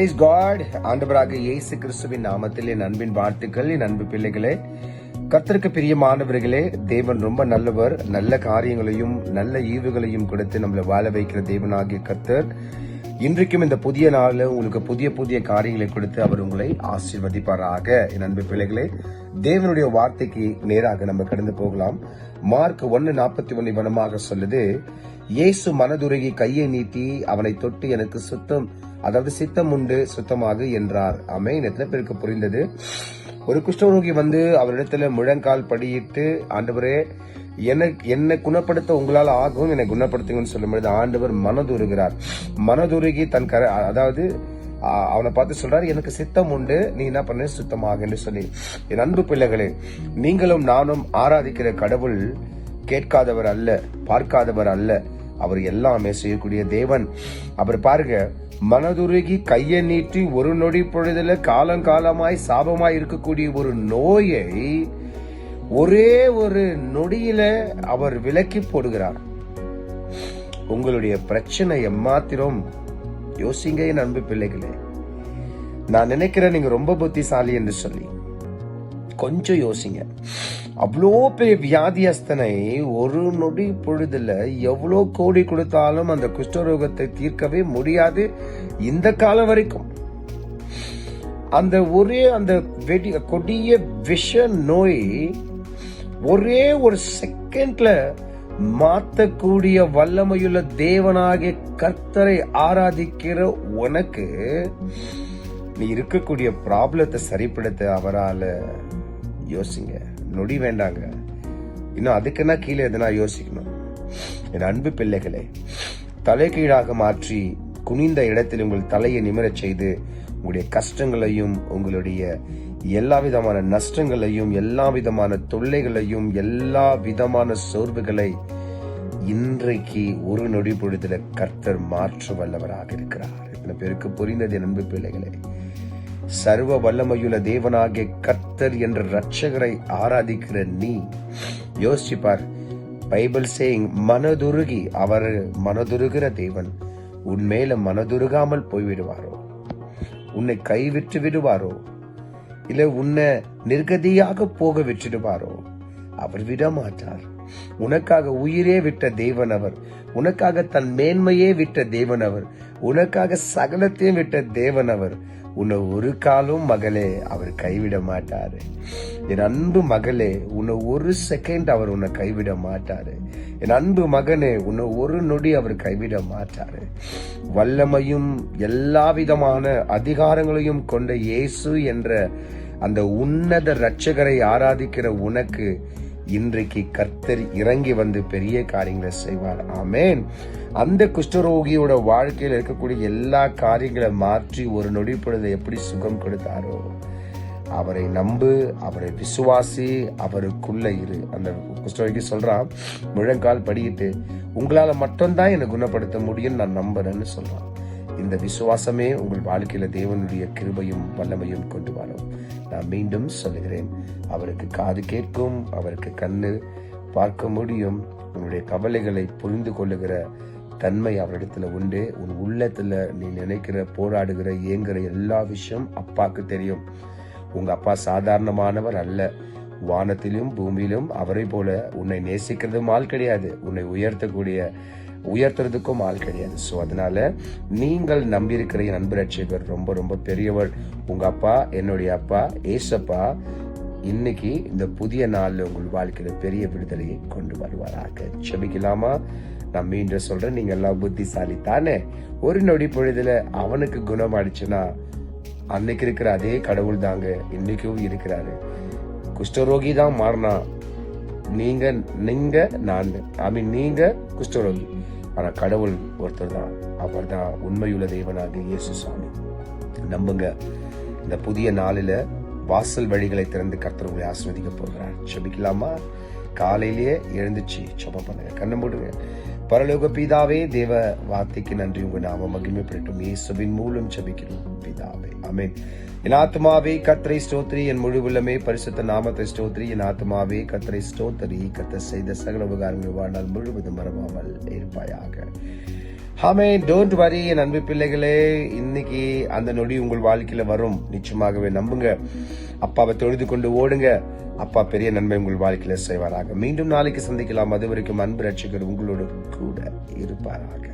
Price God ஆண்டவராக இயேசு கிறிஸ்துவின் நாமத்தில் என் அன்பின் வாழ்த்துக்கள் என் அன்பு பிள்ளைகளே. கத்திற்கு பிரியமானவர்களே தேவன் ரொம்ப நல்லவர். நல்ல காரியங்களையும் நல்ல ஈவுகளையும் கொடுத்து நம்மளை வாழ வைக்கிற தேவனாகிய கர்த்தர். இன்றைக்கும் இந்த புதிய நாளில் உங்களுக்கு புதிய புதிய காரியங்களை கொடுத்து அவர் உங்களை ஆசீர்வதிப்பாராக. என் அன்பு பிள்ளைகளே தேவனுடைய வார்த்தைக்கு நேராக நம்ம கடந்து போகலாம். மார்க் ஒன்னு நாற்பத்தி ஒன்னு வனமாக சொல்லுது இயேசு மனதுருகி கையை நீட்டி அவனை தொட்டு எனக்கு சுத்தம். அதாவது சித்தம் உண்டு சுத்தமாகு என்றார். அமே இடத்துல பேருக்கு புரிந்தது. ஒரு குஷ்டரோகி வந்து அவரிடத்துல முழங்கால் படியிட்டு ஆண்டவரே எனக்கு என்னை குணப்படுத்த உங்களால் ஆகும் என்னை குணப்படுத்துங்கன்னு சொல்லும்பொழுது ஆண்டவர் மனதுருகிறார். மனதுருகி தன் கர அதாவது அவனை பார்த்து சொல்றாரு எனக்கு சித்தம் உண்டு நீ என்ன பண்ண? சுத்தமாக என்று சொல்லி. என் அன்பு பிள்ளைகளே நீங்களும் நானும் ஆராதிக்கிற கடவுள் கேட்காதவர் அல்ல பார்க்காதவர் அல்ல. அவர் எல்லாமே செய்யக்கூடிய தேவன். அவர் பாருங்க மனதுருகி கையை நீட்டி ஒரு நொடி பொழுதுல காலங்காலமாய் சாபமாய் இருக்கக்கூடிய ஒரு நோயை ஒரே ஒரு நொடியில அவர் விலக்கி போடுகிறார். உங்களுடைய பிரச்சனை எம்மாத்திரம் யோசிங்க என் அன்பு பிள்ளைகளே. நான் நினைக்கிறேன் நீங்க ரொம்ப புத்திசாலி என்று சொல்லி. கொஞ்சம் யோசிங்க. அவ்வளோ பெரிய வியாதியஸ்தனை ஒரு நொடி பொழுதுல எவ்வளோ கோடி கொடுத்தாலும் அந்த குஷ்டரோகத்தை தீர்க்கவே முடியாது இந்த காலம் வரைக்கும். அந்த ஒரே அந்த வெடி கொடிய விஷ நோய் ஒரே ஒரு செகண்ட்ல மாத்தக்கூடிய வல்லமையுள்ள தேவனாகிய கர்த்தரை ஆராதிக்கிற உனக்கு நீ இருக்கக்கூடிய ப்ராப்ளத்தை சரிப்படுத்த அவரால் யோசிங்க. நொடி வேண்டாங்க. இன்னும் அதுக்குன்னா கீழே எதனா யோசிக்கணும். என் அன்பு பிள்ளைகளே தலைகீழாக மாற்றி குனிந்த இடத்தில் உங்கள் தலையை நிமிரச் செய்து உங்களுடைய கஷ்டங்களையும் உங்களுடைய எல்லா விதமான நஷ்டங்களையும் எல்லா விதமான தொல்லைகளையும் எல்லா விதமான சோர்வுகளை இன்றைக்கு ஒரு நொடி பொழுதுல கர்த்தர் மாற்ற வல்லவராக இருக்கிறார். இத்தனை பேருக்கு புரிந்தது என் அன்பு பிள்ளைகளே. சர்வ வல்லமையுள்ள தேவனாகிய கர்த்தர் என்ற ரட்சகரை ஆராதிக்கிற நீ. யோசிப்பார் பைபிள் சேயிங் மனதுருகி அவர் மனதுருகிற தேவன். உன் மேல மனதுருகாமல் போய்விடுவாரோ? உன்னை கைவிட்டு விடுவாரோ? இல்ல உன்னை நிர்கதியாக போக விட்டுடுவாரோ? அவர் விட மாட்டார் உனக்காக உயிரே விட்ட தேவன் அவர். உனக்காக தன் மேன்மையே விட்ட தேவன் அவர். உனக்காக சகலத்தையும் விட்ட தேவன் அவர். உன்னை ஒரு காலும் மகளே அவர் கைவிட மாட்டாரு. என் அன்பு மகளே உன்னை ஒரு செகண்ட் அவர் உன்னை கைவிட மாட்டாரு. என் அன்பு மகனே உன்னை ஒரு நொடி அவர் கைவிட மாட்டாரு. வல்லமையும் எல்லா விதமான அதிகாரங்களையும் கொண்ட இயேசு என்ற அந்த உன்னத ரட்சகரை ஆராதிக்கிற உனக்கு இன்றைக்கு கர்த்தர் இறங்கி வந்து பெரிய காரியங்களை செய்வார். ஆமேன். அந்த குஷ்டரோகியோட வாழ்க்கையில் இருக்கக்கூடிய எல்லா காரியங்களை மாற்றி ஒரு நொடி பொழுது எப்படி சுகம் கொடுத்தாரோ அவரை நம்பு அவரை விசுவாசி அவருக்குள்ள இரு. அந்த குஷ்டரோகி சொல்றான் முழங்கால் படியிட்டு உங்களால் மட்டும்தான் என்னை குணப்படுத்த முடியும் நான் நம்புறேன்னு சொல்றான். இந்த விசுவாசமே உங்கள் வாழ்க்கையில தேவனுடைய கிருபையும் வல்லமையும் கொண்டு வரும். நான் மீண்டும் சொல்லுகிறேன் அவருக்கு காது கேட்கும் அவருக்கு கண்ணு பார்க்க முடியும். உன்னுடைய கவலைகளை புரிந்து கொள்ளுகிற தன்மை அவரிடத்துல உண்டு. உன் உள்ளத்துல நீ நினைக்கிற போராடுகிற ஏங்குற எல்லா விஷயம் அப்பாக்கு தெரியும். உங்க அப்பா சாதாரணமானவர் அல்ல. வானத்திலும் பூமியிலும் அவரை போல உன்னை நேசிக்கிறதும் ஆள் கிடையாது. உன்னை உயர்த்தக்கூடிய உயர்த்துறதுக்கும் ஆள் கிடையாது. ஸோ அதனால நீங்கள் நம்பியிருக்கிற என் அன்பு ரட்சகர் ரொம்ப ரொம்ப பெரியவர். உங்க அப்பா என்னுடைய அப்பா ஏசப்பா இன்னைக்கு இந்த புதிய நாளில் உங்கள் வாழ்க்கையில பெரிய விடுதலையை கொண்டு வருவாராக. செபிக்கலாமா நான் மீண்டும் சொல்றேன் நீங்க எல்லாம் புத்திசாலி தானே ஒரு நொடி பொழுதுல அவனுக்கு குணமாயிடுச்சுன்னா அன்னைக்கு இருக்கிற அதே கடவுள் தாங்க இன்னைக்கும் இருக்கிறாரு. குஷ்டரோகி தான் மாறினா நீங்க நீங்க நான் ஐ மீன் நீங்க குஷ்டரோகி ஆனா கடவுள் ஒருத்தர் தான். அவர் தான் உண்மையுள்ள தேவனாக இயேசு சாமி. நம்புங்க இந்த புதிய நாளில வாசல் வழிகளை திறந்து கர்த்தர் உங்களை ஆஸ்வதிக்க போகிறார். செபிக்கலாமா காலையிலேயே எழுந்துச்சு செபம் பண்ணுங்க. கண்ணு போடுங்க பரலோக பிதாவே தேவ வார்த்தைக்கு நன்றி. உங்க நாம மகிமைப்படட்டும். இயேசுவின் மூலம் ஜபிக்கிறோம். பிதாவே அமேன் என் ஆத்மாவே கத்திரை ஸ்தோத்ரி என் முழு உள்ளமே பரிசுத்த நாமத்தை ஸ்தோத்ரி என் ஆத்மாவே கத்தரை ஸ்தோத்தரி. கத்த செய்த சகல உபகாரங்கள் வாழ்நாள் முழுவதும் மறவாமல் இருப்பாயாக. ஹாமே டோன்ட் வரி என் அன்பு பிள்ளைகளே இன்னைக்கு அந்த நொடி உங்கள் வாழ்க்கையில வரும். நிச்சயமாகவே நம்புங்க. அப்பாவை தொழுது கொண்டு ஓடுங்க. அப்பா பெரிய நன்மை உங்கள் வாழ்க்கையில செய்வாராக. மீண்டும் நாளைக்கு சந்திக்கலாம். அது வரைக்கும் அன்பு ரட்சகர் உங்களோடு கூட இருப்பாராக.